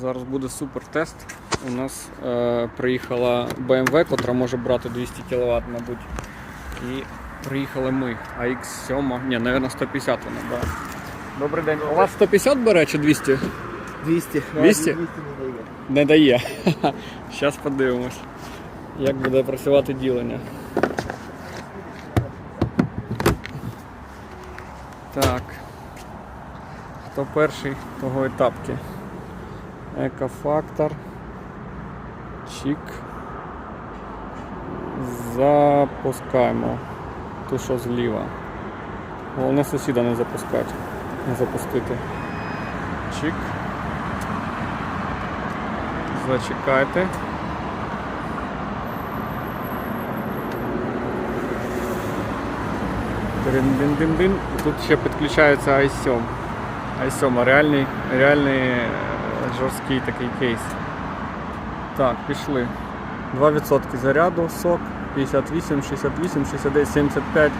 Зараз буде супер тест. У нас е, приїхала BMW, котра може брати 200 кВт, мабуть. І приїхали ми. А X7, ні, мабуть, 150 вона брала. Добрий день. У вас 150 бере чи 200? 200. 200? не дає. Не дає. Зараз подивимось, як буде працювати ділення. Так. Хто перший, того етапки. Екофактор. Чік. Запускаємо. Ту, що зліва. Головне сусіда не запускати. Не запустити. Чік. Зачекайте. Дин-дин-дин-дин. Тут ще підключається i7. i7 реальний, реальний жорсткий такий кейс. Так, пішли. 2% заряду, сок, 58, 68, 69, 75,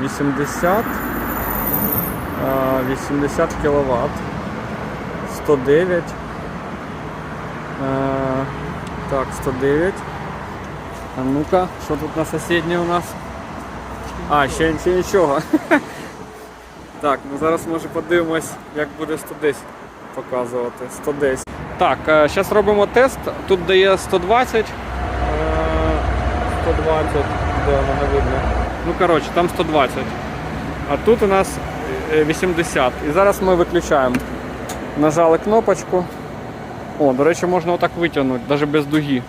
80, 80 кВт, 109. Е, Так, 109. А ну-ка, що тут на сусідній у нас? А, ще нічого. Так, ну зараз може подивимось, як буде 110 показувати. 110. Так, зараз робимо тест. Тут дає 120. е, 120, де воно не видно. Ну, коротше, там 120. А тут у нас е, 80. І зараз ми виключаємо. Нажали кнопочку. О, до речі, можна отак витягнути, навіть без дуги.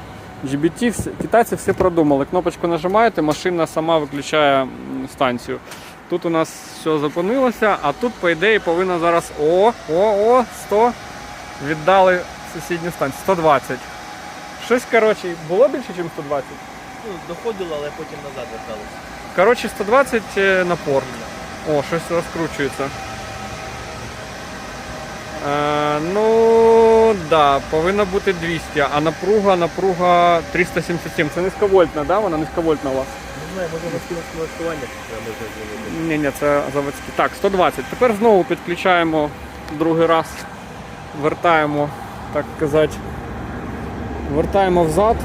GBT, китайці все продумали. Кнопочку нажимаєте, машина сама виключає станцію. Тут у нас все зупинилося, а тут, по ідеї, повинна зараз. О, о, о, 100. Віддали сусідню станцію. 120. Щось, коротше, було більше, ніж 120? Ну, доходило, але потім назад верталося. Коротше, 120 е, на порт. О, щось розкручується. Е, ну, да, повинна бути 200, а напруга, напруга 377. Це низьковольтна, да? Вона низьковольтна у вас? Не знаю, може на налаштування можна зробити. Ні, ні, це заводські. Так, 120. Тепер знову підключаємо другий раз. Вертаємо, так казати. Вертаємо взад.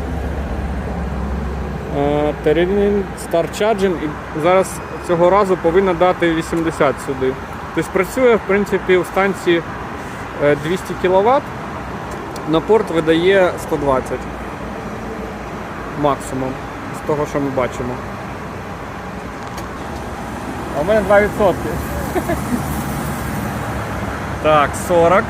Е, Теренін, Star Charging. І зараз цього разу повинна дати 80 сюди. Тобто працює, в принципі, у станції е, 200 кВт. На порт видає 120 максимум того, що ми бачимо. А у мене 2%. Так, 40.